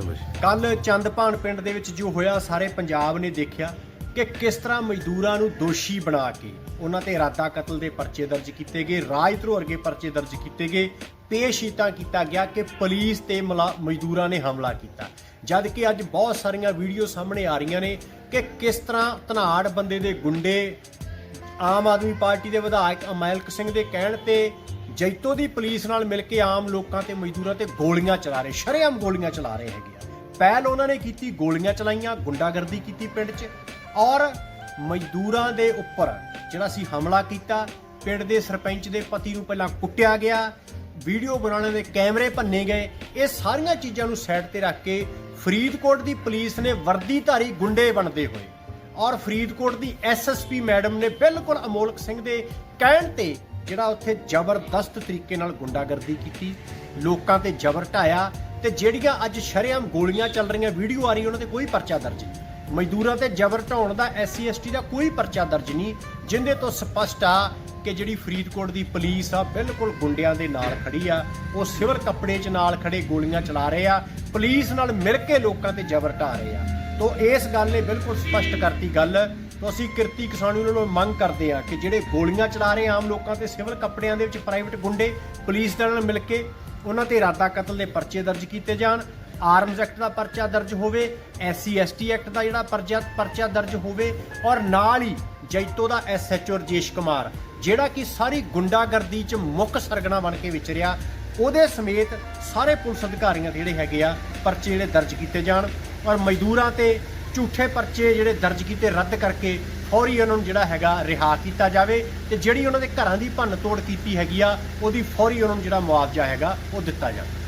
ਚਲੋ ਜੀ ਕੱਲ ਚੰਦਪਾਨ ਪਿੰਡ ਦੇ ਵਿੱਚ ਜੋ ਹੋਇਆ, ਸਾਰੇ ਪੰਜਾਬ ਨੇ ਦੇਖਿਆ ਕਿ ਕਿਸ ਤਰ੍ਹਾਂ ਮਜ਼ਦੂਰਾਂ ਨੂੰ ਦੋਸ਼ੀ ਬਣਾ ਕੇ ਉਹਨਾਂ ਤੇ ਇਰਾਦਾ ਕਤਲ ਦੇ ਪਰਚੇ ਦਰਜ ਕੀਤੇ ਗਏ ਰਾਜਧਰੋ ਵਰਗੇ ਪਰਚੇ ਦਰਜ ਕੀਤੇ ਗਏ। ਪੇਸ਼ ਪੇਸ਼ੀਤਾ ਕੀਤਾ ਗਿਆ ਕਿ ਪੁਲਿਸ ਤੇ ਮਲਾ- ਮਜ਼ਦੂਰਾਂ ਨੇ ਹਮਲਾ ਕੀਤਾ। ਜਦ ਕਿ ਅੱਜ ਬਹੁਤ ਸਾਰੀਆਂ ਵੀਡੀਓ ਸਾਹਮਣੇ ਆ ਰਹੀਆਂ ਨੇ ਕਿ ਕਿਸ ਤਰ੍ਹਾਂ ਧਨਾੜ ਬੰਦੇ ਦੇ ਗੁੰਡੇ ਆਮ ਆਦਮੀ ਪਾਰਟੀ ਦੇ ਵਿਧਾਇਕ ਅਮੈਲਕ ਸਿੰਘ ਦੇ ਕਹਿਣ ਤੇ ਜੈਤੋ ਦੀ ਪੁਲਿਸ ਨਾਲ ਮਿਲ ਕੇ ਆਮ ਲੋਕਾਂ ਤੇ ਮਜ਼ਦੂਰਾਂ ਤੇ ਗੋਲੀਆਂ ਚਲਾ ਰਹੇ, ਸ਼ਰੇਆਮ ਗੋਲੀਆਂ ਚਲਾ ਰਹੇ ਹੈਗੇ ਆ। ਪਹਿਲ ਉਹਨਾਂ ਨੇ ਕੀਤੀ, ਗੋਲੀਆਂ ਚਲਾਈਆਂ, ਗੁੰਡਾਗਰਦੀ ਕੀਤੀ ਪਿੰਡ 'ਚ ਔਰ ਮਜ਼ਦੂਰਾਂ ਦੇ ਉੱਪਰ ਜਿਹੜਾ ਸੀ ਹਮਲਾ ਕੀਤਾ, ਪਿੰਡ ਦੇ ਸਰਪੰਚ ਦੇ ਪਤੀ ਨੂੰ ਪਹਿਲਾਂ ਕੁੱਟਿਆ ਗਿਆ, ਵੀਡੀਓ ਬਣਾਉਣ ਦੇ ਕੈਮਰੇ ਭੰਨੇ ਗਏ, ਇਹ ਸਾਰੀਆਂ ਚੀਜ਼ਾਂ ਨੂੰ ਸਾਈਡ ਤੇ ਰੱਖ ਕੇ ਫਰੀਦਕੋਟ ਦੀ ਪੁਲਿਸ ਨੇ ਵਰਦੀਧਾਰੀ ਗੁੰਡੇ ਬਣਦੇ ਹੋਏ ਔਰ ਫਰੀਦਕੋਟ ਦੀ ਐਸਐਸਪੀ ਮੈਡਮ ਨੇ ਬਿਲਕੁਲ ਅਮੋਲਕ ਸਿੰਘ ਦੇ ਕਹਿਣ ਤੇ ਜਿਹੜਾ ਉੱਥੇ ਜ਼ਬਰਦਸਤ ਤਰੀਕੇ ਨਾਲ ਗੁੰਡਾਗਰਦੀ ਕੀਤੀ, ਲੋਕਾਂ ਤੇ ਜ਼ਬਰ ਢਾਇਆ ਤੇ ਜਿਹੜੀਆਂ ਅੱਜ ਸ਼ਰੇਆਮ ਗੋਲੀਆਂ ਚੱਲ ਰਹੀਆਂ, ਵੀਡੀਓ ਆ ਰਹੀ, ਉਹਨਾਂ ਤੇ ਕੋਈ ਪਰਚਾ ਦਰਜ ਨਹੀਂ। ਮਜ਼ਦੂਰਾਂ ਤੇ ਜ਼ਬਰ ਢਾਉਣ ਦਾ ਐਸਸੀ ਐਸਟੀ ਦਾ ਕੋਈ ਪਰਚਾ ਦਰਜ ਨਹੀਂ, ਜਿੰਦੇ ਤੋਂ ਸਪਸ਼ਟ ਆ ਕਿ ਜਿਹੜੀ ਫਰੀਦਕੋਟ ਦੀ ਪੁਲਿਸ ਆ, ਬਿਲਕੁਲ ਗੁੰਡਿਆਂ ਦੇ ਨਾਲ ਖੜੀ ਆ, ਉਹ ਸਿਵਲ ਕੱਪੜੇ 'ਚ ਨਾਲ ਖੜੇ ਗੋਲੀਆਂ ਚਲਾ ਰਹੇ ਆ, ਪੁਲਿਸ ਨਾਲ ਮਿਲ ਕੇ ਲੋਕਾਂ ਤੇ ਜ਼ਬਰ ਢਾ ਰਹੇ ਆ। ਤੋ ਇਸ ਗੱਲ ਨੇ ਬਿਲਕੁਲ ਸਪਸ਼ਟ ਕਰਤੀ ਗੱਲ ਤੋ ਅਸੀਂ ਕਿਰਤੀ ਕਿਸਾਨ ਯੂਨੀਅਨ ਨੂੰ ਮੰਗ ਕਰਦੇ ਆ ਕਿ ਜਿਹੜੇ ਗੋਲੀਆਂ ਚਲਾ ਰਹੇ ਆਮ ਲੋਕਾਂ ਤੇ ਸਿਵਲ ਕੱਪੜਿਆਂ ਦੇ ਵਿੱਚ ਪ੍ਰਾਈਵੇਟ ਗੁੰਡੇ ਪੁਲਿਸ ਦੇ ਨਾਲ ਮਿਲ ਕੇ ਉਹਨਾਂ ਤੇ ਇਰਾਦਾ ਕਤਲ ਦੇ ਪਰਚੇ ਦਰਜ ਕੀਤੇ ਜਾਣ ਆਰਮਸ ਐਕਟ ਦਾ ਪਰਚਾ ਦਰਜ ਹੋਵੇ, ਐਸਸੀ, ਐਸਟੀ ਐਕਟ ਦਾ ਜਿਹੜਾ ਪਰਚਾ ਪਰਚਾ ਦਰਜ ਹੋਵੇ ਔਰ ਨਾਲ ਹੀ ਜੈਤੋ ਦਾ ਐਸਐਚਓ ਰਜੇਸ਼ ਕੁਮਾਰ, ਜਿਹੜਾ ਕਿ ਸਾਰੀ ਗੁੰਡਾਗਰਦੀ 'ਚ ਮੁੱਖ ਸਰਗਣਾ ਬਣ ਕੇ ਵਿਚਰਿਆ, ਉਹਦੇ ਸਮੇਤ ਸਾਰੇ ਪੁਲਿਸ ਅਧਿਕਾਰੀਆਂ ਦੇ ਜਿਹੜੇ ਹੈਗੇ ਆ ਪਰਚੇ ਜਿਹੜੇ ਦਰਜ ਕੀਤੇ ਜਾਣ ਔਰ ਮਜ਼ਦੂਰਾਂ ਤੇ ਝੂਠੇ ਪਰਚੇ ਜਿਹੜੇ ਦਰਜ ਕੀਤੇ ਰੱਦ ਕਰਕੇ ਫੌਰੀ ਉਹਨਾਂ ਨੂੰ ਜਿਹੜਾ ਹੈਗਾ ਰਿਹਾ ਕੀਤਾ ਜਾਵੇ ਤੇ ਜਿਹੜੀ ਉਹਨਾਂ ਦੇ ਘਰਾਂ ਦੀ ਭੰਨ ਤੋੜ ਕੀਤੀ ਹੈਗੀ ਆ, ਉਹਦੀ ਫੌਰੀ ਉਹਨਾਂ ਨੂੰ ਜਿਹੜਾ ਮੁਆਵਜ਼ਾ ਹੈਗਾ, ਉਹ ਦਿੱਤਾ ਜਾਵੇ।